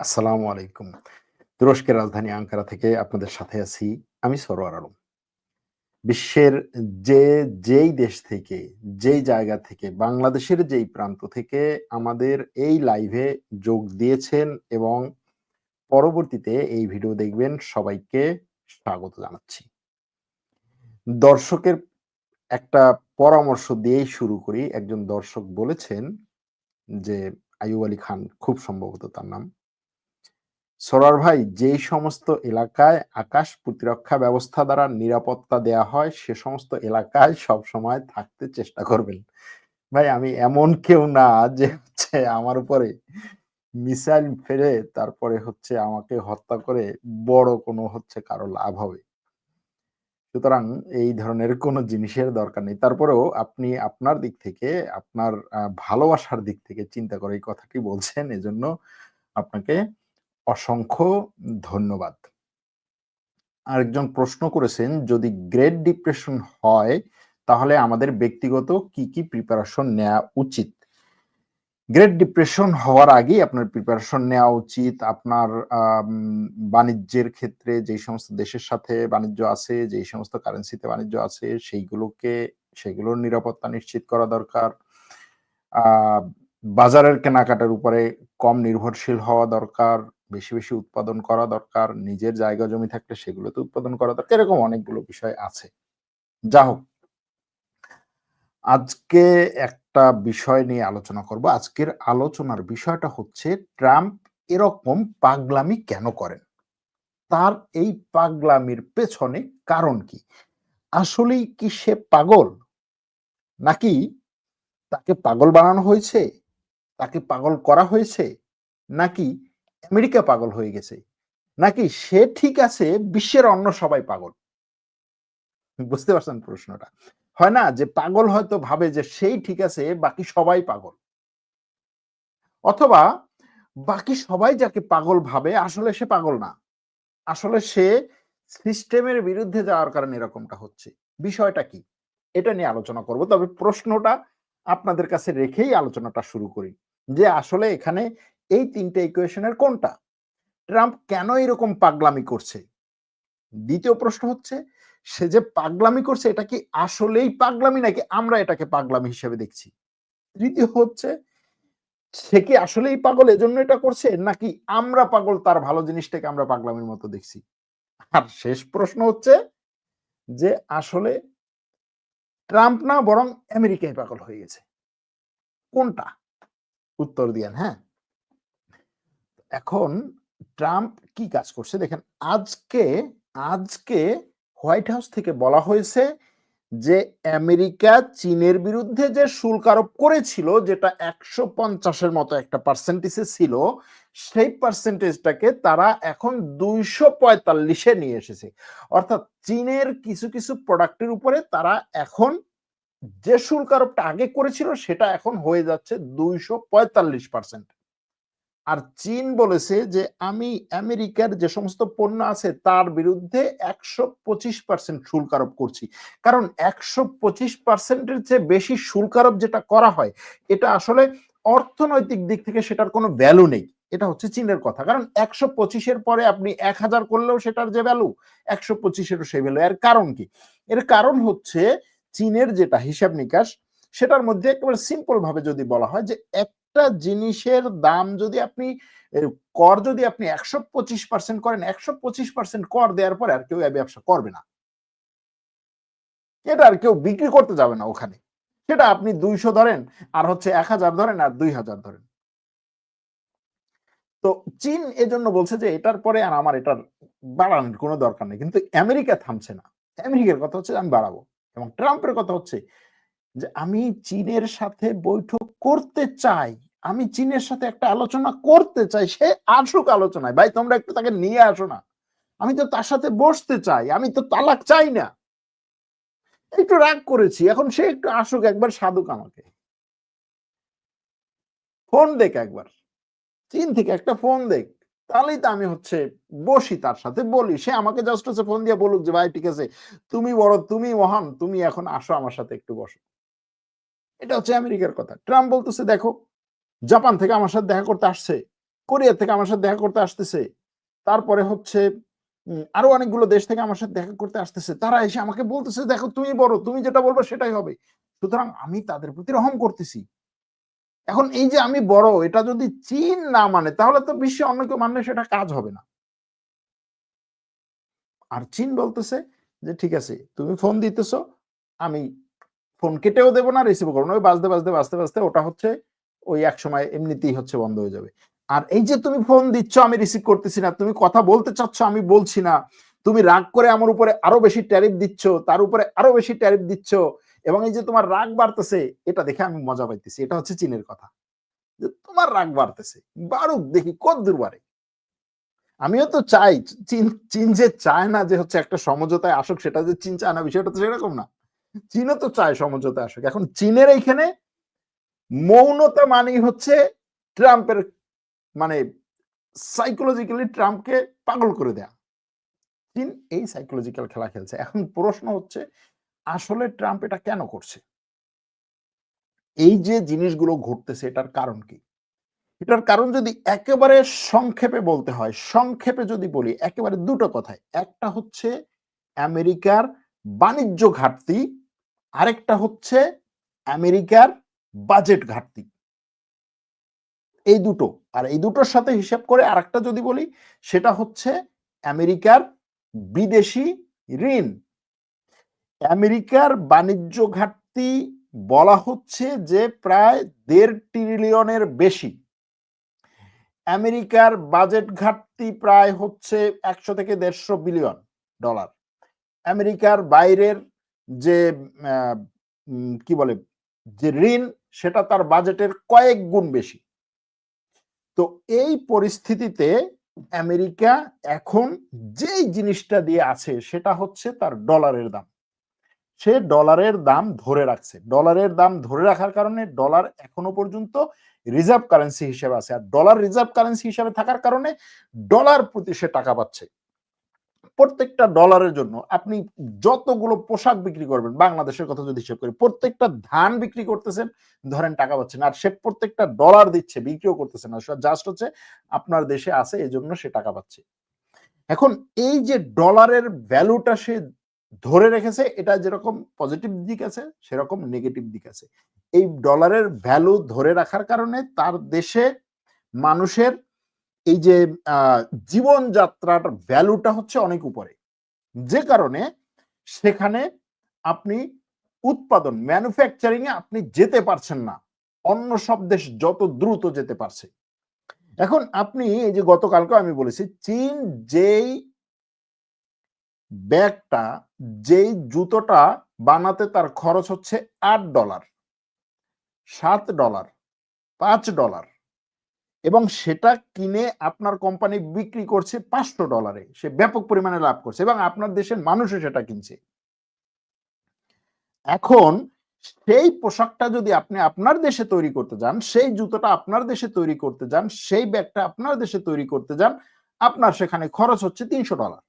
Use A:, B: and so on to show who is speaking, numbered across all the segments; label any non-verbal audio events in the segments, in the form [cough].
A: আসসালামু আলাইকুম। তুরস্কের রাজধানী আঙ্কারা থেকে আপনাদের সাথে আছি আমি সরোয়ার আলম। বিশ্বের যে যেই দেশ থেকে, যেই জায়গা থেকে, বাংলাদেশের যেই প্রান্ত থেকে আমাদের এই লাইভে যোগ দিয়েছেন এবং পরবর্তীতে এই ভিডিও দেখবেন সবাইকে স্বাগত জানাচ্ছি। দর্শকের একটা পরামর্শ দিয়েই শুরু করি। একজন দর্শক বলেছেন যে আইয়ুব আলী খান খুব সম্ভবত তার নাম। সরার ভাই, যেই সমস্ত এলাকায় আকাশ প্রতিরক্ষা ব্যবস্থা দ্বারা নিরাপত্তা দেয়া হয়, সে সমস্ত এলাকায় সবসময় থাকতে চেষ্টা করবেন। ভাই, আমি এমন কেউ না যে হচ্ছে আমার উপরে মিসাইল ফেলে তারপরে হচ্ছে আমাকে হত্যা করে বড় কোনো হচ্ছে কারও লাভ হবে। সুতরাং এই ধরনের কোনো জিনিসের দরকার নেই। তারপরেও আপনি আপনার দিক থেকে, আপনার ভালোবাসার দিক থেকে চিন্তা করে এই কথাটি বলছেন এজন্য আপনাকে অসংখ্য ধন্যবাদ। আরেকজন প্রশ্ন করেছেন যদি গ্রেট ডিপ্রেশন হয় তাহলে আমাদের ব্যক্তিগত কি, কি প্রিপারেশন নেওয়া উচিত? গ্রেট ডিপ্রেশন হওয়ার আগেই আপনার প্রিপারেশন নেওয়া উচিত। আপনার বাণিজ্যের ক্ষেত্রে যেই সমস্ত দেশের সাথে বাণিজ্য আছে, যেই সমস্ত কারেন্সিতে বাণিজ্য আছে সেইগুলোকে সেগুলোর নিরাপত্তা নিশ্চিত করা দরকার। বাজারের কেনাকাটার উপরে কম নির্ভরশীল হওয়া দরকার। বেশি, বেশি উৎপাদন করা দরকার। নিজের জায়গা জমি থাকলে সেগুলোতে উৎপাদন করা দরকার। এরকম অনেকগুলো বিষয় আছে। যা হোক আজকে একটা বিষয় নিয়ে আলোচনা করব। আজকের আলোচনার বিষয়টা হচ্ছে ট্রাম্প এরকম পাগলামি কেন করেন? তার এই পাগলামির পেছনে কারণ কি? আসলেই কি সে পাগল? নাকি তাকে পাগল বানানো হয়েছে? তাকে পাগল করা হয়েছে? নাকি আমেরিকা পাগল হয়ে গেছে? নাকি সে ঠিক আছে, বিশ্বের অন্য সবাই পাগল? বুঝতে পারছেন প্রশ্নটা? হয় না যে পাগল হয়তো ভাবে যে সেই ঠিক আছে, বাকি সবাই পাগল। অথবা বাকি সবাই যাকে পাগল ভাবে, আসলে সে পাগল না। আসলে সে সিস্টেমের বিরুদ্ধে যাওয়ার কারণে এরকমটা হচ্ছে। বিষয়টা কি? এটা নিয়ে আলোচনা করব। তবে প্রশ্নটা আপনাদের কাছে রেখেই আলোচনাটা শুরু করি। যে আসলে এখানে এই ৩ টে ইকুয়েশন এর কোনটা? ট্রাম্প কেন এরকম পাগলামি করছে? দ্বিতীয় প্রশ্ন হচ্ছে সে যে পাগলামি করছে এটা কি আসলেই পাগলামি নাকি আমরা এটাকে পাগলামি হিসেবে দেখছি? তৃতীয় হচ্ছে সে কি আসলেই পাগল এজন্য এটা করছে নাকি আমরা পাগল তার ভালো জিনিসটাকে আমরা পাগলামির মতো দেখছি? আর শেষ প্রশ্ন হচ্ছে যে আসলে ট্রাম্প না বরং আমেরিকায় পাগল হয়ে গেছে। কোনটা? উত্তর দিয়েন, হ্যাঁ? এখন ট্রাম্প কি কাজ করছে দেখেন আজকে, আজকে হোয়াইট হাউস থেকে বলা হয়েছে যে আমেরিকা চীনের বিরুদ্ধে যে শুল্ক আরোপ করেছিল যেটা একশো পঞ্চাশের মতো একটা পার্সেন্টেজে ছিল সেই পার্সেন্টেজটাকে তারা এখন দুইশো পঁয়তাল্লিশে নিয়ে এসেছে। অর্থাৎ চীনের কিছু, কিছু প্রোডাক্টের উপরে তারা এখন যে শুল্ক আরোপটা আগে করেছিল সেটা এখন হয়ে যাচ্ছে ২৪৫%। আর চীন বলেছে যে আমি আমেরিকার যে সমস্ত পণ্য আছে তার বিরুদ্ধে ১২৫% শুল্ক আরোপ করছি। কারণ একশো পঁচিশ পার্সেন্টের চেয়ে বেশি শুল্ক আরোপ যেটা করা হয়, এটা আসলে অর্থনৈতিক দিক থেকে সেটার কোনো ভ্যালু নেই। এটা হচ্ছে চীনের কথা। কারণ একশো পঁচিশের পরে আপনি ১০০০ করলেও সেটার যে ভ্যালু ১২৫ এরও সেই ভ্যালু। এর কারণ কি? এর কারণ হচ্ছে চীনের যেটা হিসাব নিকাশ, সেটার মধ্যে একেবারে সিম্পল ভাবে যদি বলা হয় যে একটা জিনিসের দাম যদি আপনি কর যদি আপনি ১২৫% করেন ১২৫% কর দেওয়ার পরে আর কেউ ব্যবসা করবে না। এটা আর কেউ বিক্রি করতে যাবে না ওখানে। সেটা আপনি ২০০ ধরেন, আর হচ্ছে ১০০০ ধরেন, আর ২০০০ ধরেন। তো চীন এজন্য বলছে যে, এটার পরে আর আমার এটার বাড়ানোর কোনো দরকার নেই। কিন্তু আমেরিকা থামছে না। আমেরিকার কথা হচ্ছে আমি বাড়াবো। এবং ট্রাম্পের কথা হচ্ছে যে, আমি চীনের সাথে বৈঠক করতে চাই। আমি চীনের সাথে একটা আলোচনা করতে চাই। সে আসুক আলোচনায়। ভাই তোমরা একটু তাকে নিয়ে আসো না। আমি তো তার সাথে বসতে চাই। আমি তো তালাক চাই না। একটু রাগ করেছি। এখন সে একটু আসুক একবার সাধুক আমাকে। ফোন দেখ একবার। চীন থেকে একটা ফোন দেখ। তাহলেই তো আমি হচ্ছে বসি তার সাথে বলি। সে আমাকে জাস্ট হচ্ছে ফোন দিয়ে বলুক যে ভাই ঠিক আছে। তুমি বড়, তুমি মহান। তুমি এখন আসো আমার সাথে একটু বসো। এটা হচ্ছে আমেরিকার কথা। ট্রাম্প বলতেছে দেখো জাপান থেকে আমার সাথে দেখা করতে আসছে। কোরিয়া থেকে আমার সাথে দেখা করতে আসতেছে। তারপরে হচ্ছে আরও অনেকগুলো দেশ থেকে আমার সাথে দেখা করতে আসতেছে। তারা এসে আমাকে বলতেছে, দেখো, তুমি বড়, তুমি যেটা বলব সেটাই হবে। সুতরাং আমি তাদের প্রতি রহম করতেছি। এখন এই যে আমি বড়, এটা যদি চীন না মানে তাহলে তো বিশ্বে অন্য কেউ মানলে সেটা কাজ হবে না। আর চীন বলতেছে যে, ঠিক আছে, তুমি ফোন দিতেছো, আমি ফোন কেটেও দেবো না রিসিভ করব না। ওই বাজতে বাজতে বাজতে বাজতে ওটা হচ্ছে ওই এক সময় এমনিতেই হচ্ছে বন্ধ হয়ে যাবে। আর এই যে তুমি ফোন দিচ্ছ, আমি রিসিভ করতেছি না, তুমি কথা বলতে চাচ্ছ, আমি বলছি না। তুমি রাগ করে আমার উপরে আরও বেশি ট্যারিফ দিচ্ছ, তার উপরে আরও বেশি ট্যারিফ দিচ্ছ, এবং এই যে তোমার রাগ বাড়তেছে, এটা দেখে আমি মজা পাইতেছি। এটা হচ্ছে চীনের কথা। যে তোমার রাগ বাড়তেছে। বাড়ুক দেখি কত দূর বাড়ে আমিও তো চাই, চীন চীন যে চায় না যে হচ্ছে একটা সমঝোতায় আসুক, সেটা যে চীন চায় না, বিষয়টা তো সেরকম না। চীনও তো চায় সমঝোতায় আসুক। এখন চীনের এইখানে মৌনতা মানেই হচ্ছে ট্রাম্পের মানে সাইকোলজিক্যালি ট্রাম্পকে পাগল করে দেয়া। চীন এই সাইকোলজিক্যাল খেলা খেলছে। এখন প্রশ্ন হচ্ছে, আসলে ট্রাম্প এটা কেন করছে? এই যে জিনিসগুলো ঘটতেছে, এটার কারণ কি? এটার কারণ যদি একেবারে সংক্ষেপে বলতে হয়, সংক্ষেপে যদি বলি, একেবারে দুটো কথায়। একটা হচ্ছে আমেরিকার বাণিজ্য ঘাটতি, আরেকটা হচ্ছে আমেরিকার বাজেট ঘাটতি। এই দুটো। আর এই দুটোর সাথে হিসাব করে আরেকটা যদি বলি, সেটা হচ্ছে আমেরিকার বিদেশি ঋণ। আমেরিকার বাণিজ্য ঘাটতি বলা হচ্ছে যে প্রায় দেড় ট্রিলিয়নের বেশি। আমেরিকার বাজেট ঘাটতি প্রায় হচ্ছে একশো থেকে দেড়শো বিলিয়ন ডলার আমেরিকার বাইরের যে কি বলে, যে ঋণ সেটা তার বাজেটের কয়েক গুণ বেশি। তো এই পরিস্থিতিতে আমেরিকা এখন যেই জিনিসটা দিয়ে আছে সেটা হচ্ছে তার ডলারের দাম। সে ডলারের দাম ধরে রাখছে। ডলারের দাম ধরে রাখার কারণে ডলার এখনও পর্যন্ত রিজার্ভ কারেন্সি হিসেবে আছে। আর ডলার রিজার্ভ কারেন্সি হিসেবে থাকার কারণে ডলার প্রতি সে টাকা পাচ্ছে। প্রত্যেকটা ডলারের জন্য আপনি যতগুলো পোশাক বিক্রি করবেন, বাংলাদেশের কথা যদি হিসেব করি, প্রত্যেকটা ধান বিক্রি করতেছেন, ধরেন টাকা পাচ্ছেন, আর সে প্রত্যেকটা ডলার দিচ্ছে, বিক্রিও করতেছে না জাস্ট হচ্ছে আপনার দেশে আছে এই জন্য সে টাকা পাচ্ছে। এখন এই যে ডলারের ভ্যালুটা সে ধরে রেখেছে, এটা যেরকম পজিটিভ দিক আছে, সেরকম নেগেটিভ দিক আছে। এই ডলারের ভ্যালু ধরে রাখার কারণে তার দেশে মানুষের এই যে জীবনযাত্রার ভ্যালুটা হচ্ছে অনেক উপরে। যে কারণে সেখানে আপনি উৎপাদন ম্যানুফ্যাকচারিং এ আপনি যেতে পারছেন না। অন্য সব দেশ যত দ্রুত যেতে পারছে। এখন আপনি এই যে গতকালকে আমি বলেছি, চীন যেই ব্যাগটা, যেই জুতোটা বানাতে তার খরচ হচ্ছে আট ডলার, সাত ডলার, পাঁচ ডলার এবং সেটা কিনে আপনার কোম্পানি বিক্রি করছে পাঁচশো ডলারে সে ব্যাপক পরিমাণে লাভ করছে এবং আপনার দেশের মানুষও সেটা কিনছে। এখন সেই পোশাকটা যদি আপনি আপনার দেশে তৈরি করতে যান, সেই জুতোটা আপনার দেশে তৈরি করতে যান, সেই ব্যাগটা আপনার দেশে তৈরি করতে যান, আপনার সেখানে খরচ হচ্ছে তিনশো ডলার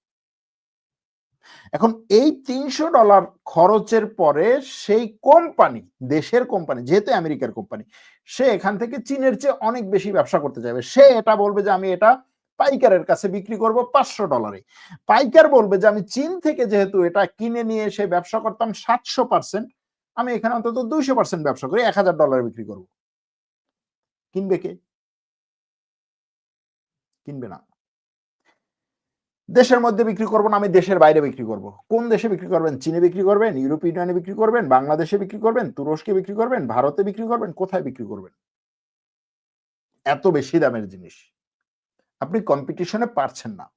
A: এখন এই তিনশো ডলার খরচের পরে সেই কোম্পানি দেশের কোম্পানি যেহেতু আমেরিকার কোম্পানি সে এখান থেকে চীনের চেয়ে অনেক বেশি ব্যবসা করতে চাইবে সে এটা বলবে যে, আমি এটা পাইকারের কাছে বিক্রি করব পাঁচশো ডলারে। পাইকার বলবে যে, আমি চীন থেকে যেহেতু এটা কিনে নিয়ে এসে ব্যবসা করতাম সাতশো পার্সেন্ট, আমি এখানে অন্তত দুইশো পার্সেন্ট ব্যবসা করি এক হাজার ডলারে বিক্রি করব। কিনবে কে? কিনবে না। দেশের মধ্যে বিক্রি করব না, আমি দেশের বাইরে বিক্রি করব? কোন দেশে বিক্রি করবেন? চীনে বিক্রি করবেন? ইউরোপ ইউনিয়নে বিক্রি করবেন? বাংলাদেশে বিক্রি করবেন? তুরস্কে বিক্রি করবেন? ভারতে বিক্রি করবেন? কোথায় বিক্রি করবেন? এত বেশি দামের জিনিস। আপনি কম্পিটিশনে পারছেন না।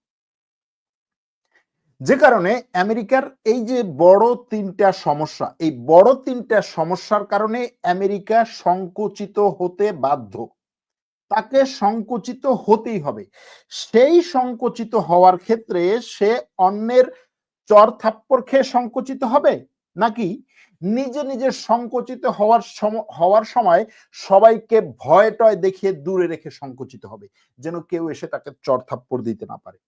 A: যে কারণে আমেরিকার এই যে বড় তিনটা সমস্যা, এই বড় তিনটা সমস্যার কারণে আমেরিকা সংকুচিত হতে বাধ্য। তাকে সংকুচিত হতেই হবে। সেই সংকুচিত হওয়ার ক্ষেত্রে সে অন্যের চর থাপ্পড় খেয়ে সংকুচিত হবে? নাকি নিজে নিজে সংকুচিত হওয়ার হওয়ার সময় সবাইকে ভয় টয় দেখিয়ে দূরে রেখে সংকুচিত হবে, যেন কেউ এসে তাকে চর থাপ্পড় দিতে না পারে?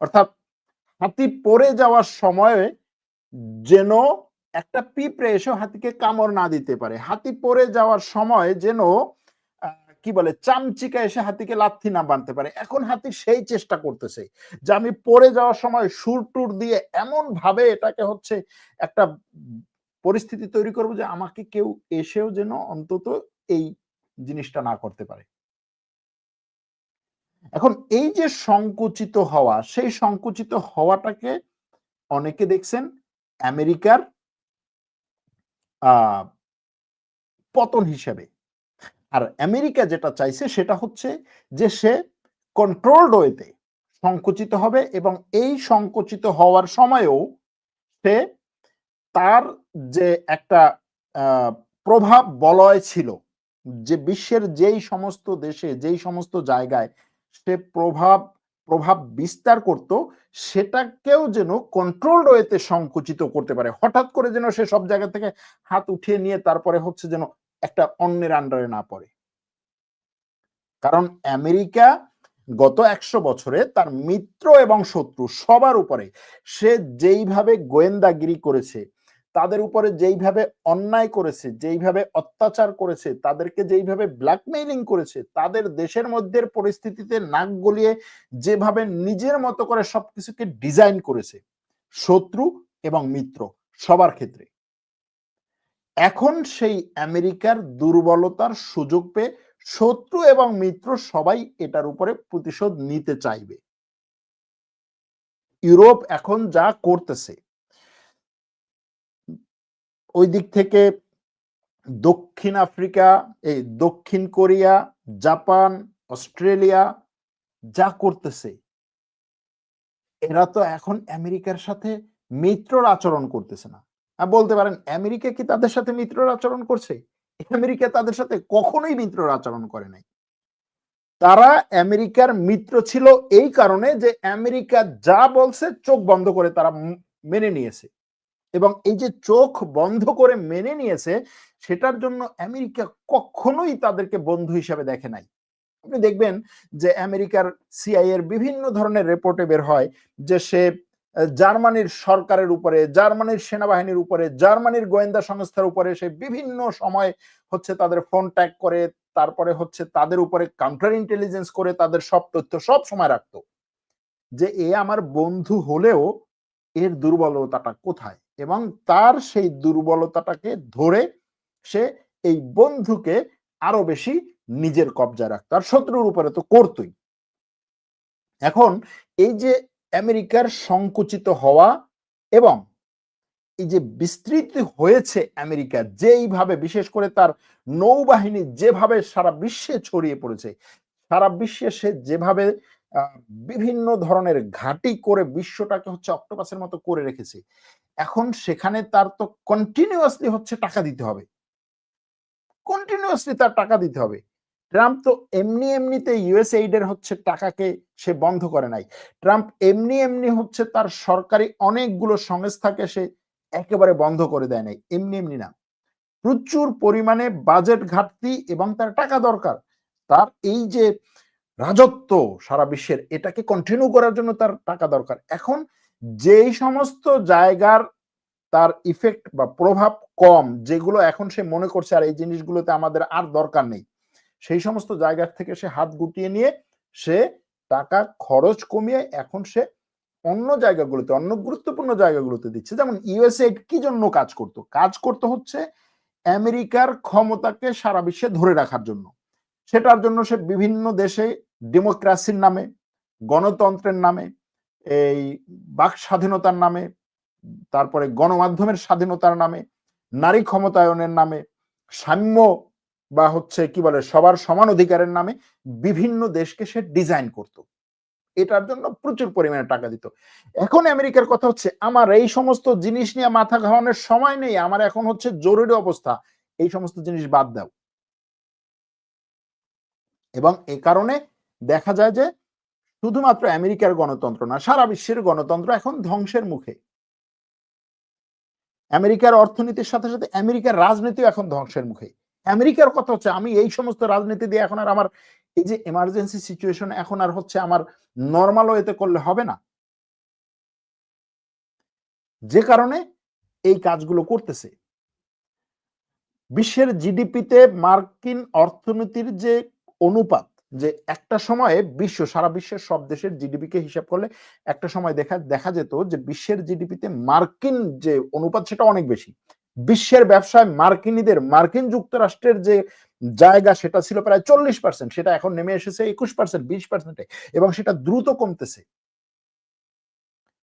A: অর্থাৎ হাতি পড়ে যাওয়ার সময়ে যেন একটা পিঁপড়ে এসে হাতিকে কামড় না দিতে পারে। হাতি পড়ে যাওয়ার সময় যেন কি বলে, চামচিকা এসে হাতিকে লাথি না বানতে পারে। এখন হাতি সেই চেষ্টা করতেছে যে আমি পড়ে যাওয়ার সময় সুর টুর দিয়ে এমন ভাবে এটাকে হচ্ছে একটা পরিস্থিতি তৈরি করব যে আমাকে কেউ এসেও যেন অন্তত এই জিনিসটা না করতে পারে। এখন এই যে সংকুচিত হওয়া, সেই সংকুচিত হওয়াটাকে অনেকে দেখছেন, আমেরিকার পতন হিসেবে। আর আমেরিকা যেটা চাইছে সেটা হচ্ছে যে সে কন্ট্রোলড ওয়েতে সংকুচিত হবে এবং এই সংকুচিত হওয়ার সময়েও সে তার যে একটা প্রভাব বলয় ছিল, যে বিশ্বের যেই সমস্ত দেশে, যেই সমস্ত জায়গায় সে প্রভাব প্রভাব বিস্তার করত, সেটাকেও যেন কন্ট্রোল ওয়েতে সংকুচিত করতে পারে। হঠাৎ করে যেন সে সব জায়গা থেকে হাত উঠিয়ে নিয়ে তারপরে হচ্ছে যেন একটা অন্যের আন্ডারে না পড়ে। কারণ আমেরিকা গত একশো বছরে তার মিত্র এবং শত্রু সবার উপরে, সে যেইভাবে গোয়েন্দাগিরি করেছে তাদের উপরে যেইভাবে অন্যায় করেছে, যেইভাবে অত্যাচার করেছে, তাদেরকে যেইভাবে ব্ল্যাকমেইলিং করেছে, তাদের দেশের মধ্যে পরিস্থিতিতে নাক গলিয়ে যেভাবে নিজের মতো করে সবকিছুকে ডিজাইন করেছে, শত্রু এবং মিত্র সবার ক্ষেত্রে। এখন সেই আমেরিকার দুর্বলতার সুযোগ পেয়ে শত্রু এবং মিত্র সবাই এটার উপরে প্রতিশোধ নিতে চাইবে। ইউরোপ এখন যা করতেছে ওই দিক থেকে দক্ষিণ আফ্রিকা, এই দক্ষিণ কোরিয়া, জাপান, অস্ট্রেলিয়া যা করতেছে, এরা তো এখন আমেরিকার সাথে মিত্রর আচরণ করতেছে না। বলতে পারেন, আমেরিকা কি তাদের সাথে মিত্রর আচরণ করছে? আমেরিকা তাদের সাথে কখনোই মিত্রর আচরণ করে নাই। তারা আমেরিকার মিত্র ছিল এই কারণে যে আমেরিকা যা বলছে চোখ বন্ধ করে তারা মেনে নিয়েছে। এবং এই যে চোখ বন্ধ করে মেনে নিয়েছে, সেটার জন্য আমেরিকা কখনোই তাদেরকে বন্ধু হিসাবে দেখে নাই। আপনি দেখবেন যে আমেরিকার সিআই এর বিভিন্ন ধরনের রিপোর্টে বের হয় যে সে জার্মানির সরকারের উপরে, জার্মানির সেনাবাহিনীর উপরে, জার্মানির গোয়েন্দা সংস্থার উপরে সে বিভিন্ন সময় হচ্ছে তাদের ফোন ট্যাগ করে, তারপরে হচ্ছে তাদের উপরে কাউন্টার ইন্টেলিজেন্স করে তাদের সব তথ্য সব সময় রাখতো। যে এ আমার বন্ধু হলেও এর দুর্বলতাটা কোথায়? এবং তার সেই দুর্বলতাটাকে ধরে সে এই বন্ধুকে আরও বেশি নিজের কবজায় রাখতো। আর শত্রুর উপরে তো করতই। এখন এই যে আমেরিকার সংকুচিত হওয়া এবং এই যে বিস্তৃত হয়েছে আমেরিকা, যেইভাবে বিশেষ করে তার নৌবাহিনী যেভাবে সারা বিশ্বে ছড়িয়ে পড়েছে, সারা বিশ্বে সে যেভাবে বিভিন্ন ধরনের ঘাটি করে বিশ্বটাকে হচ্ছে অক্টোপাসের মতো করে রেখেছে। এখন সেখানে তার তো কন্টিনিউয়াসলি হচ্ছে টাকা দিতে হবে। কন্টিনিউয়াসলি তার টাকা দিতে হবে। ট্রাম্প তো এমনি এমনিতে ইউএস এইডের হচ্ছে টাকাকে সে বন্ধ করে নাই। ট্রাম্প এমনি এমনি হচ্ছে তার সরকারি অনেকগুলো সংস্থাকে সে একেবারে বন্ধ করে দেয় নাই। এমনি এমনি না। প্রচুর পরিমাণে বাজেট ঘাটতি এবং তার টাকা দরকার। তার এই যে রাজত্ব সারা বিশ্বের, এটাকে কন্টিনিউ করার জন্য তার টাকা দরকার। এখন যেই সমস্ত জায়গার তার ইফেক্ট বা প্রভাব কম, যেগুলো এখন সে মনে করছে আর এই জিনিসগুলোতে আমাদের আর দরকার নেই, সেই সমস্ত জায়গার থেকে সে হাত গুটিয়ে নিয়ে সে টাকা খরচ কমিয়ে এখন সে অন্য জায়গাগুলোতে, অন্য গুরুত্বপূর্ণ জায়গাগুলোতে দিচ্ছে। যেমন ইউএসএ কি জন্য কাজ করতো? কাজ করতে হচ্ছে আমেরিকার ক্ষমতাকে সারা বিশ্বে ধরে রাখার জন্য। সেটার জন্য সে বিভিন্ন দেশে ডেমোক্রাসির নামে, গণতন্ত্রের নামে, এই বাক স্বাধীনতার নামে, তারপরে গণমাধ্যমের স্বাধীনতার নামে, নারী ক্ষমতায়নের নামে, সাম্য বা হচ্ছে কি বলে সবার সমান অধিকারের নামে বিভিন্ন দেশকে সে ডিজাইন করত। এটার জন্য প্রচুর পরিমাণে টাকা দিত। এখন আমেরিকার কথা হচ্ছে, আমার এই সমস্ত জিনিস নিয়ে মাথা ঘাওয়ানোর সময় নেই, আমার এখন হচ্ছে জরুরি অবস্থা, এই সমস্ত জিনিস বাদ দাও। এবং এ কারণে দেখা যায় যে শুধুমাত্র আমেরিকার গণতন্ত্র না, সারা বিশ্বের গণতন্ত্র এখন ধ্বংসের মুখে। আমেরিকার অর্থনীতির সাথে সাথে আমেরিকার রাজনীতি এখন ধ্বংসের মুখে। আমেরিকার কথা হচ্ছে, আমি এই সমস্ত রাজনীতি দিয়ে এখন আর আমার এই যে এমার্জেন্সি সিচুয়েশন এখন আর হচ্ছে আমার নর্মাল ওয়েতে করলে হবে না। যে কারণে এই কাজগুলো করতেছে। বিশ্বের জিডিপিতে মার্কিন অর্থনীতির যে অনুপাত যে একটা সময়ে বিশ্ব, সারা বিশ্বের সব দেশের জিডিপি কে হিসাব করলে একটা সময় দেখা দেখা যেত যে বিশ্বের জিডিপিতে মার্কিন যে অনুপাত সেটা অনেক বেশি। বিশ্বের ব্যবসায় মার্কিনীদের, মার্কিন যুক্তরাষ্ট্রের যে জায়গা সেটা ছিল প্রায় চল্লিশ পার্সেন্ট সেটা এখন নেমে এসেছে একুশ পার্সেন্ট বিশ পার্সেন্টে এবং সেটা দ্রুত কমতেছে।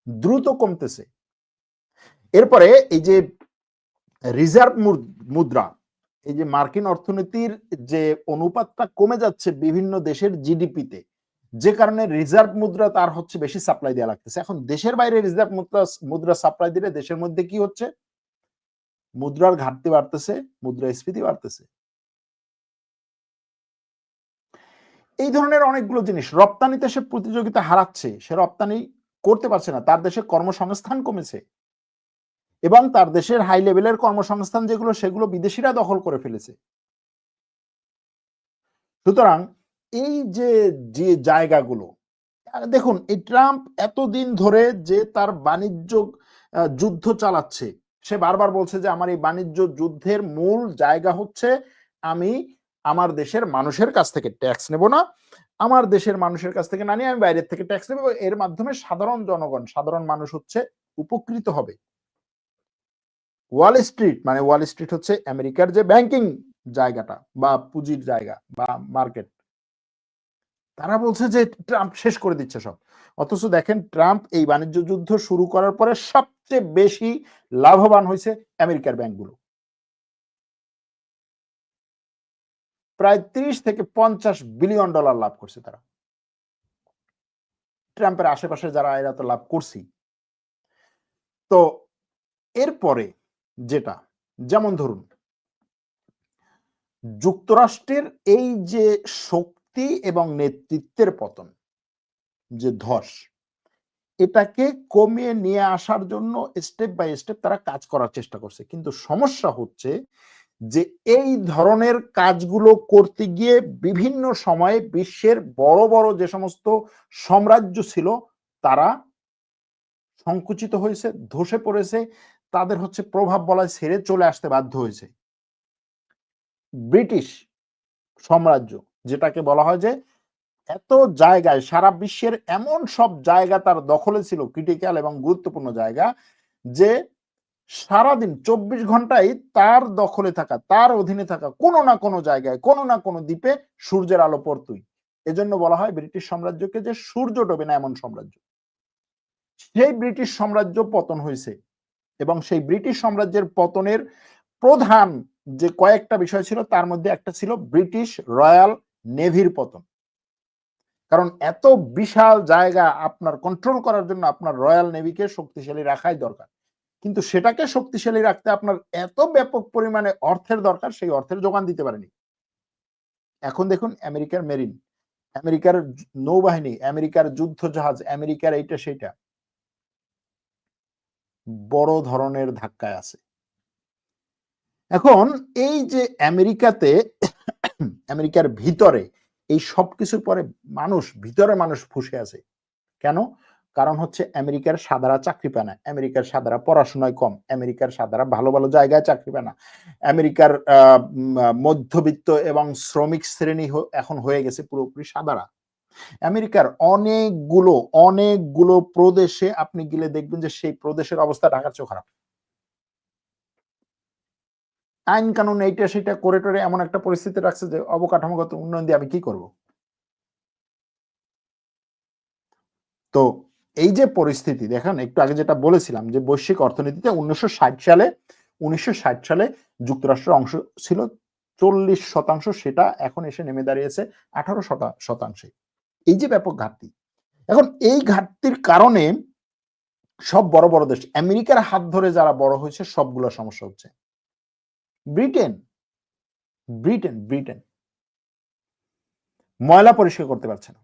A: দ্রুত কমতেছে। এরপরে এই যে রিজার্ভ মুদ্রা এই যে মার্কিন অর্থনীতির যে অনুপাতটা কমে যাচ্ছে বিভিন্ন দেশের জিডিপিতে যে কারণে রিজার্ভ মুদ্রা তার হচ্ছে বেশি সাপ্লাই দেওয়া লাগতেছে। এখন দেশের বাইরে রিজার্ভ মুদ্রা মুদ্রা সাপ্লাই দিলে দেশের মধ্যে কি হচ্ছে? মুদ্রার ঘাটতি বাড়তেছে মুদ্রাস্ফীতি বাড়তেছে। এই ধরনের অনেকগুলো জিনিস রপ্তানিতে সে প্রতিযোগিতা হারাচ্ছে, সে রপ্তানি করতে পারছে না, তার দেশে কর্মসংস্থান কমেছে। এবং তার দেশের হাই লেভেলের কর্মসংস্থান যেগুলো, সেগুলো বিদেশিরা দখল করে ফেলেছে। সুতরাং এই যে যে জায়গাগুলো দেখুন, এই ট্রাম্প এতদিন ধরে যে তার বাণিজ্য যুদ্ধ চালাচ্ছে, সে বারবার বলছে যে, আমার এই বাণিজ্য যুদ্ধের মূল জায়গা হচ্ছে আমি আমার দেশের মানুষের কাছ থেকে ট্যাক্স নেব না, আমার দেশের মানুষের কাছ থেকে না নিয়ে আমি বাইরের থেকে ট্যাক্স নেব এর মাধ্যমে সাধারণ জনগণ, সাধারণ মানুষ হচ্ছে উপকৃত হবে। ওয়াল স্ট্রিট মানে ওয়াল স্ট্রিট হচ্ছে আমেরিকার যে ব্যাংকিং জায়গাটা বা পুঁজির জায়গা বা মার্কেট তারা বলছে যে ট্রাম্প শেষ করে দিচ্ছে সব। অথচ দেখেন ট্রাম্প এই বাণিজ্য যুদ্ধ শুরু করার পরে সবচেয়ে বেশি লাভবান হয়েছে আমেরিকার ব্যাংকগুলো। প্রায় ত্রিশ থেকে পঞ্চাশ বিলিয়ন ডলার লাভ করছে তারা। ট্রাম্পের আশেপাশে যারা, এরা তো লাভ করছি তো এরপরে যেটা, যেমন ধরুন, যুক্তরাষ্ট্রের এই যে শক্তি এবং নেতৃত্বের পতন, যে ধস, এটাকে কমিয়ে নিয়ে আসার জন্য স্টেপ বাই স্টেপ তারা কাজ করার চেষ্টা করছে। কিন্তু সমস্যা হচ্ছে যে এই ধরনের কাজগুলো করতে গিয়ে বিভিন্ন সময়ে বিশ্বের বড় বড় যে সমস্ত সাম্রাজ্য ছিল, তারা সংকুচিত হয়েছে, ধসে পড়েছে তাদের হচ্ছে প্রভাব বলায় ছেড়ে চলে আসতে বাধ্য হয়েছে। ব্রিটিশ সাম্রাজ্য, যেটাকে বলা হয় যে এত জায়গায়, সারা বিশ্বের এমন সব জায়গা তার দখলে ছিল ক্রিটিক্যাল এবং গুরুত্বপূর্ণ জায়গা, যে সারাদিন চব্বিশ ঘন্টায় তার দখলে থাকা, তার অধীনে থাকা, কোনো না কোনো জায়গায়, কোনো না কোনো দ্বীপে সূর্যের আলো পড়তই। এজন্য বলা হয় ব্রিটিশ সাম্রাজ্যকে যে সূর্য ডোবে না এমন সাম্রাজ্য। সেই ব্রিটিশ সাম্রাজ্য পতন হয়েছে। এবং সেই ব্রিটিশ সাম্রাজ্যের পতনের প্রধান যে কয়েকটা বিষয় ছিল, তার মধ্যে একটা ছিল ব্রিটিশ রয়্যাল নেভির পতন। কারণ এত বিশাল জায়গা আপনার কন্ট্রোল করার জন্য আপনার রয়্যাল নেভিকে শক্তিশালী রাখাই দরকার। কিন্তু সেটাকে শক্তিশালী রাখতে আপনার এত ব্যাপক পরিমাণে অর্থের দরকার, সেই অর্থের যোগান দিতে পারেনি। এখন দেখুন আমেরিকার মেরিন আমেরিকার নৌবাহিনী, আমেরিকার যুদ্ধ জাহাজ আমেরিকার এইটা সেইটা। বড় ধরনের ধাক্কায় আছে। এখন এই যে আমেরিকাতে, আমেরিকার ভিতরে এই সব কিছুর পরে মানুষ, ভিতরে মানুষ ফুসে আছে। কেন? কারণ হচ্ছে আমেরিকার সাদারা চাকরি পায় না। আমেরিকার সাদারা পড়াশোনায় কম। আমেরিকার সাদারা ভালো ভালো জায়গায় চাকরি পায় না। আমেরিকার মধ্যবিত্ত এবং শ্রমিক শ্রেণি এখন হয়ে গেছে পুরোপুরি সাদারা। আমেরিকার অনেকগুলো অনেকগুলো প্রদেশে আপনি গেলে দেখবেন যে সেই প্রদেশের অবস্থা ঢাকার চেয়ে খারাপ। আইন কানুন এইটা সেটা করে টোরে এমন একটা পরিস্থিতি রাখছে যে অবকাঠামোগত উন্নয়ন দিয়ে আমি কি করব? তো এই যে পরিস্থিতি, দেখেন একটু আগে যেটা বলেছিলাম যে বৈশ্বিক অর্থনীতিতে উনিশশো ষাট সালে, উনিশশো ষাট সালে যুক্তরাষ্ট্রের অংশ ছিল চল্লিশ শতাংশ, সেটা এখন এসে নেমে দাঁড়িয়েছে আঠারো শতাংশে। এই যে ব্যাপক ঘাটতি, এখন এই ঘাটতির কারণে সব বড় বড় দেশ, আমেরিকার হাত ধরে যারা বড় হয়েছে, সবগুলো সমস্যা হচ্ছে। ব্রিটেন ব্রিটেন ব্রিটেন, ময়লা পরিষ্কার করতে পারছে না।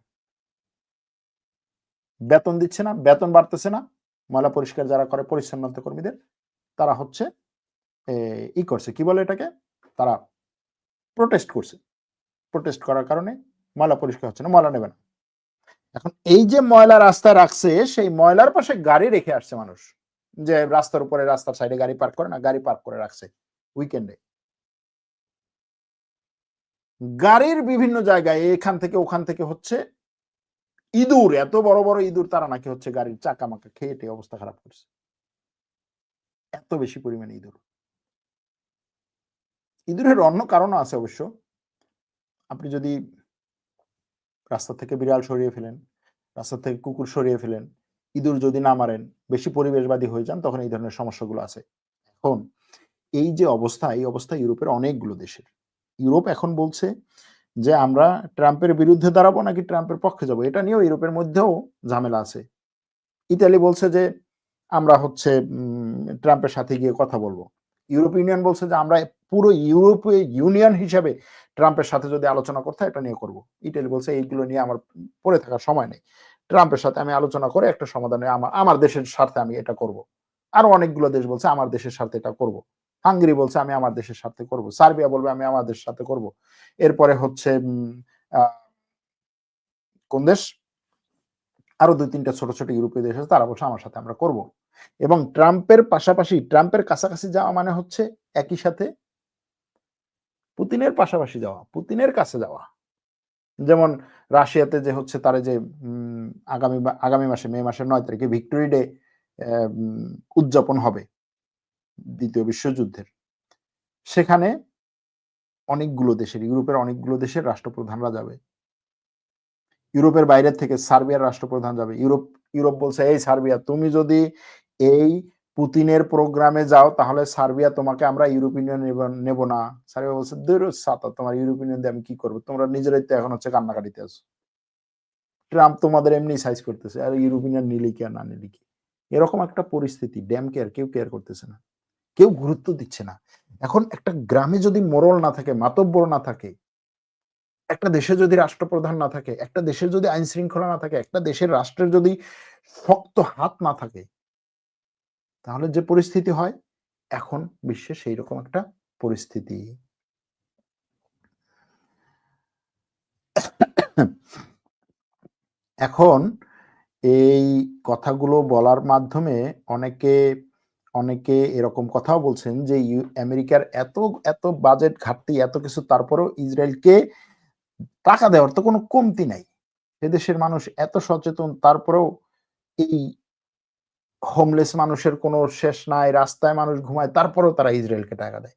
A: বেতন দিচ্ছে না, বেতন বাড়তেছে না, ময়লা পরিষ্কার যারা করে, পরিচ্ছন্নতা কর্মীদের, তারা হচ্ছে ই করছে, কি বলে এটাকে? তারা প্রোটেস্ট করছে। প্রোটেস্ট করার কারণে ময়লা পরিষ্কার হচ্ছে না, ময়লা নেবে না। এখন এই যে ময়লা রাস্তায় রাখছে, সেই ময়লার পাশে গাড়ি রেখে আসছে মানুষ। যে রাস্তার উপরে, রাস্তার সাইডে গাড়ি পার্ক করে না, গাড়ি পার্ক করে রাখছে উইকেন্ডে গাড়ির বিভিন্ন জায়গায়, এখান থেকে ওখান থেকে হচ্ছে ইঁদুর, এত বড় বড় ইঁদুর তারা নাকি হচ্ছে গাড়ির চাকা মাকা খেয়ে টেয়ে অবস্থা খারাপ করছে। এত বেশি পরিমাণে ইঁদুর। ইঁদুরের অন্য কারণও আছে অবশ্য। আপনি যদি রাস্তা থেকে বিড়াল সরিয়ে ফেলেন, রাস্তা থেকে কুকুর সরিয়ে ফেলেন, ইঁদুর যদি না মারেন, বেশি পরিবেশবাদী হয়ে যান, তখন এই ধরনের সমস্যাগুলো আছে। এখন এই যে অবস্থা, এই অবস্থা ইউরোপের অনেকগুলো দেশের। ইউরোপ এখন বলছে যে, আমরা ট্রাম্পের বিরুদ্ধে দাঁড়াবো নাকি ট্রাম্পের পক্ষে যাব? এটা নিয়েও ইউরোপের মধ্যেও ঝামেলা আছে। ইতালি বলছে যে, আমরা হচ্ছে ট্রাম্পের সাথে গিয়ে কথা বলব। ইউরোপ ইউনিয়ন বলছে যে, আমরা পুরো ইউরোপীয় ইউনিয়ন হিসাবে ট্রাম্পের সাথে যদি আলোচনা করতে এটা নিয়ে করব। ইটালি বলছে, এইগুলো নিয়ে আমার পড়ে থাকার সময় নেই। ট্রাম্পের সাথে আমি আলোচনা করে একটা সমাধানে আমার আমার দেশের স্বার্থে আমি এটা করব। আরও অনেকগুলো দেশ বলছে, আমার দেশের স্বার্থে এটা করব। হাঙ্গেরি বলছে, আমি আমার দেশের সাথে করব। সার্বিয়া বলবে, আমি আমার দেশের সাথে করব। এরপরে হচ্ছে কোন দেশ? আরও দুই তিনটা ছোট ছোট ইউরোপীয় দেশ আছে, তারা বলছে, আমার সাথে আমরা করব। এবং ট্রাম্পের পাশাপাশি, ট্রাম্পের কাছাকাছি যাওয়া মানে হচ্ছে একই সাথে পুতিনের পাশাপাশি যাওয়া, পুতিনের কাছে যাওয়া। যেমন রাশিয়াতে যে হচ্ছে তারা যে আগামী আগামী মাসে, মে মাসের নয় তারিখে ভিক্টোরি ডে উদযাপন হবে দ্বিতীয় বিশ্বযুদ্ধের। সেখানে অনেকগুলো দেশের, ইউরোপের অনেকগুলো দেশের রাষ্ট্রপ্রধানরা যাবে। ইউরোপের বাইরের থেকে সার্বিয়ার রাষ্ট্রপ্রধান যাবে। ইউরোপ ইউরোপ বলছে, এই সার্বিয়া, তুমি যদি এই পুতিনের প্রোগ্রামে যাও, তাহলে সার্বিয়া তোমাকে আমরা ইউরোপ ইউনিয়ন নেব না। সার্বিয়া বলছে দূর সাতা, তোমার ইউরোপ ইউনিয়ন আমি কি করব? তোমরা নিজেরাই তো এখন হচ্ছে কান্নাকাটিতে আছো। ট্রাম্প তোমাদের এমনি সাইজ করতেছে, আর ইউরোপ ইউনিয়ন নিলি কি আর না নিলি কি? এরকম একটা পরিস্থিতি ড্যাম কেয়ার কেউ কেয়ার করতেছে না। কেউ গুরুত্ব দিচ্ছে না। এখন একটা গ্রামে যদি মোরল না থাকে, মাতব্বর না থাকে, একটা দেশে যদি রাষ্ট্রপ্রধান না থাকে, একটা দেশের যদি আইন শৃঙ্খলা না থাকে, একটা দেশের রাষ্ট্রের যদি শক্ত হাত না থাকে তাহলে যে পরিস্থিতি হয়, এখন বিশ্বে সেই রকম একটা পরিস্থিতি। এখন এই কথাগুলো বলার মাধ্যমে অনেকে অনেকে এরকম কথাও বলছেন যে আমেরিকার এত এত বাজেট ঘাটতি, এত কিছু, তারপরেও ইসরায়েলকে টাকা দেওয়ার তো কোনো কমতি নাই। সে দেশের মানুষ এত সচেতন, তারপরেও এই হোমলেস মানুষের কোনো শেষ নাই, রাস্তায় মানুষ ঘুমায়, তারপরেও তারা ইসরায়েলকে টাকা দেয়।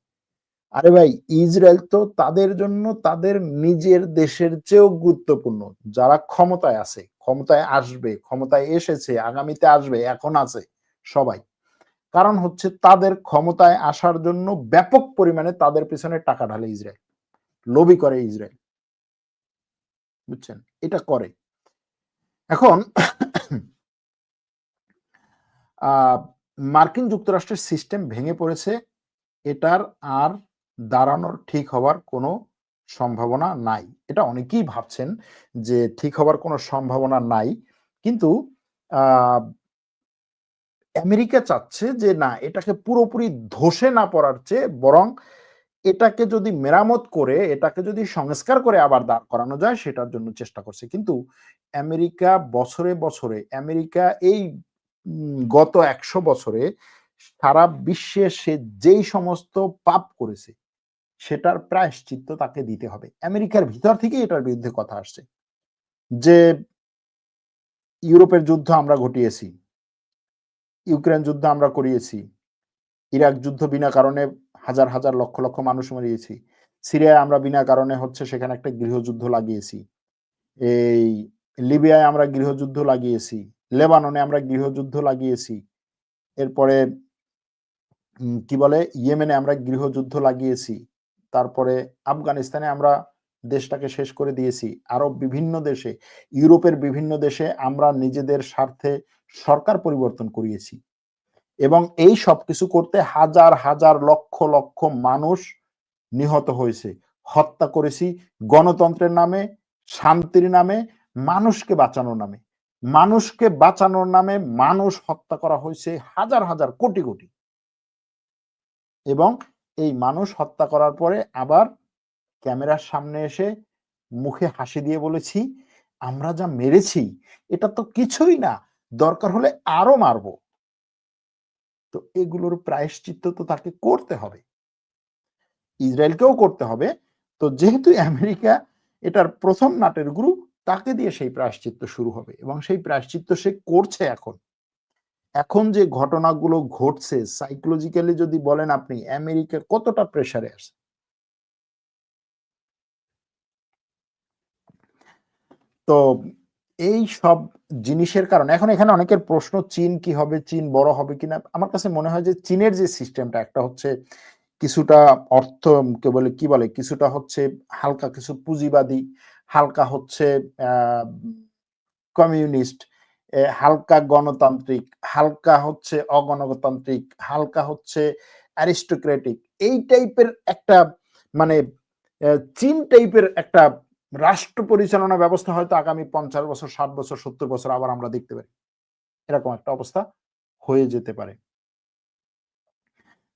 A: আরে ভাই, ইসরায়েল তো তাদের জন্য তাদের নিজের দেশের চেয়েও গুরুত্বপূর্ণ। যারা ক্ষমতায় আছে, ক্ষমতায় আসবে, ক্ষমতায় এসেছে, আগামীতে আসবে, এখন আছে সবাই। কারণ হচ্ছে তাদের ক্ষমতায় আসার জন্য ব্যাপক পরিমাণে তাদের পিছনে টাকা ঢালে ইসরায়েল। লবি করে ইসরায়েল। বুঝছেন? এটা করে। এখন মার্কিন যুক্তরাষ্ট্রের সিস্টেম ভেঙে পড়েছে, এটার আর দাঁড়ানোর ঠিক হওয়ার কোনো সম্ভাবনা নাই। এটা অনেকেই ভাবছেন যে ঠিক হওয়ার কোনো সম্ভাবনা নাই, কিন্তু আমেরিকা চাচ্ছে যে না, এটাকে পুরোপুরি ধসে না পড়ার চেয়ে বরং এটাকে যদি মেরামত করে, এটাকে যদি সংস্কার করে আবার দাঁড় করানো যায়, সেটার জন্য চেষ্টা করছে। কিন্তু আমেরিকা বছরে বছরে, আমেরিকা এই গত একশো বছরে সারা বিশ্বে সে যেই সমস্ত পাপ করেছে, সেটার প্রায়শ্চিত্ত তাকে দিতে হবে। আমেরিকার ভিতর থেকে এটার বিরুদ্ধে কথা আসছে। যে ইউরোপের যুদ্ধ আমরা ঘটিয়েছি, ইউক্রেন যুদ্ধ আমরা করিয়েছি, ইরাক যুদ্ধ বিনা কারণে হাজার হাজার লক্ষ লক্ষ মানুষ মরিয়েছি, সিরিয়ায় আমরা বিনা কারণে হচ্ছে সেখানে একটা গৃহযুদ্ধ লাগিয়েছি, এই লিবিয়ায় আমরা গৃহযুদ্ধ লাগিয়েছি লেবাননে আমরা গৃহযুদ্ধ লাগিয়েছি। এরপরে কি বলে? ইয়েমেনে আমরা গৃহযুদ্ধ লাগিয়েছি। তারপরে আফগানিস্তানে আমরা দেশটাকে শেষ করে দিয়েছি। আরও বিভিন্ন দেশে, ইউরোপের বিভিন্ন দেশে আমরা নিজেদের স্বার্থে সরকার পরিবর্তন করিয়েছি। এবং এই সব কিছু করতে হাজার হাজার লক্ষ লক্ষ মানুষ নিহত হয়েছে। হত্যা করেছি গণতন্ত্রের নামে, শান্তির নামে, মানুষকে বাঁচানোর নামে। মানুষকে বাঁচানোর নামে মানুষ হত্যা করা হয়েছে হাজার হাজার কোটি কোটি। এবং এই মানুষ হত্যা করার পরে আবার ক্যামেরার সামনে এসে মুখে হাসি দিয়ে বলেছি, আমরা যা মেরেছি, এটা তো কিছুই না, দরকার হলে আরও মারব। তো এগুলোর প্রায়শ্চিত্ত তো তাকে করতে হবে। ইসরায়েলকেও করতে হবে। তো যেহেতু আমেরিকা এটার প্রথম নাটের গ্রুপ তাকে দিয়ে সেই প্রায়শ্চিত্ত শুরু হবে এবং সেই প্রায়শ্চিত্ত সে করছে এখন। এখন যে ঘটনাগুলো ঘটছে সাইকোলজিক্যালি যদি বলেন আপনি, আমেরিকা কতটা প্রেসারে আছে? তো এই সব জিনিসের কারণে, এখন এখানে অনেকের প্রশ্ন, চীন কি হবে, চীন বড় হবে কিনা? আমার কাছে মনে হয় যে চীনের যে সিস্টেমটা একটা হচ্ছে কিছুটা অর্থ, কে বলে, কি বলে, কিছুটা হচ্ছে হালকা, কিছু পুঁজিবাদী হালকা হচ্ছে কমিউনিস্ট হালকা গণতান্ত্রিক, হালকা হচ্ছে অগণতান্ত্রিক, হালকা হচ্ছে অ্যারিস্টোক্রেটিক, এই টাইপের একটা মানে চীন টাইপের একটা রাষ্ট্র পরিচালনা ব্যবস্থা হয়তো আগামী পঞ্চাশ বছর, ষাট বছর, সত্তর বছর আবার আমরা দেখতে পারি। এরকম একটা অবস্থা হয়ে যেতে পারে।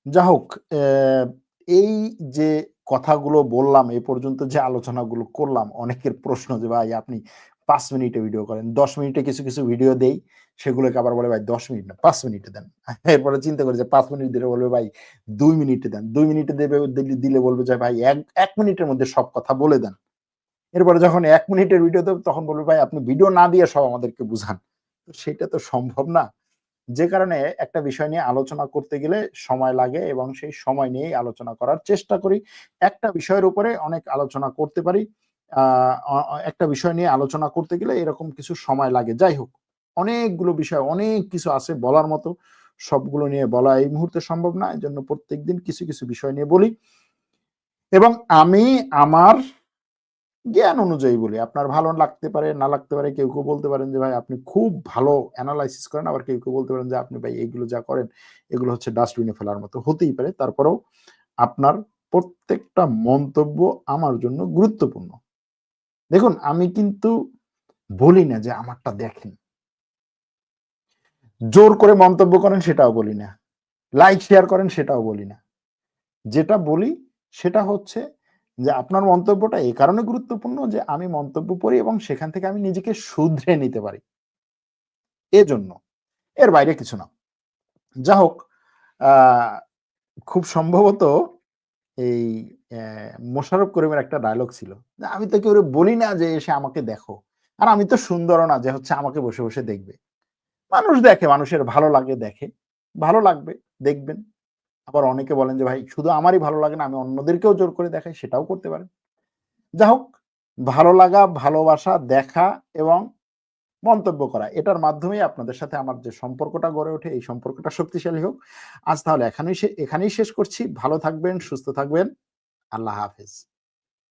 A: যা হোক এই যে কথাগুলো বললাম, এ পর্যন্ত যে আলোচনাগুলো করলাম, অনেকের প্রশ্ন যে, ভাই, আপনি পাঁচ মিনিটে ভিডিও করেন। দশ মিনিটে কিছু কিছু ভিডিও দেই, সেগুলোকে আবার বলে, ভাই, দশ মিনিট না, পাঁচ মিনিটে দেন। [laughs] এরপরে চিন্তা করি যে, পাঁচ মিনিট দিলে বলবে, ভাই, দুই মিনিটে দেন। দুই মিনিটে দেবে, দিলে বলবে যে, ভাই, এক এক মিনিটের মধ্যে সব কথা বলে দেন। এরপরে যখন এক মিনিটের ভিডিও দেব, তখন বলবে, ভাই, আপনি ভিডিও না দিয়ে সব আমাদেরকে বুঝান। সেটা তো সম্ভব না। যে কারণে একটা বিষয় নিয়ে আলোচনা করতে গেলে সময় লাগে এবং সেই সময় নিয়েই আলোচনা করার চেষ্টা করি। একটা বিষয়ের উপরে অনেক আলোচনা করতে পারি। একটা বিষয় নিয়ে আলোচনা করতে গেলে এরকম কিছু সময় লাগে। যাই হোক, অনেকগুলো বিষয়, অনেক কিছু আছে বলার মতো। সবগুলো নিয়ে বলা এই মুহূর্তে সম্ভব না। এই জন্য প্রত্যেকদিন কিছু কিছু বিষয় নিয়ে বলি। এবং আমি, আমার জ্ঞান অনুযায়ী বলি। আপনার ভালো লাগতে পারে, না লাগতে পারে, কেউ কেউ বলতে পারেন যে, ভাই, আপনি খুব ভালো অ্যানালাইসিস করেন। আবার কেউ কেউ বলতে পারেন যে, আপনি ভাই এইগুলো যা করেন, এগুলো হচ্ছে ডাস্টবিনে ফেলার মতো। হতেই পারে। তারপরেও আপনার প্রত্যেকটা মন্তব্য আমার জন্য গুরুত্বপূর্ণ। দেখুন, আমি কিন্তু বলি না যে, আমারটা দেখেন। জোর করে মন্তব্য করেন সেটাও বলি না। লাইক শেয়ার করেন সেটাও বলি না। যেটা বলি সেটা হচ্ছে যে আপনার মন্তব্যটা এই কারণে গুরুত্বপূর্ণ যে আমি মন্তব্য পড়ি এবং সেখান থেকে আমি নিজেকে শুধরে নিতে পারি। এজন্য। এর বাইরে কিছু না। যা হোক খুব সম্ভবত এই মোশারফ করিমের একটা ডায়লগ ছিল। আমি তো কেউ বলি না যে এসে আমাকে দেখো। আর আমি তো সুন্দরও না যে হচ্ছে আমাকে বসে বসে দেখবে। মানুষ দেখে, মানুষের ভালো লাগে দেখে। ভালো লাগবে, দেখবেন। আবার অনেকে বলেন যে, ভাই, শুধু আমারই ভালো লাগে না, আমি অন্যদেরকেও জোর করে দেখাই, সেটাও করতে পারেন। যা হোক, ভালো লাগা, ভালোবাসা, দেখা এবং মন্তব্য করা, এটার মাধ্যমেই আপনাদের সাথে আমার যে সম্পর্কটা গড়ে ওঠে, এই সম্পর্কটা শক্তিশালী হোক। আজ তাহলে এখানেই এখানেই শেষ করছি। ভালো থাকবেন, সুস্থ থাকবেন। আল্লাহ হাফিজ।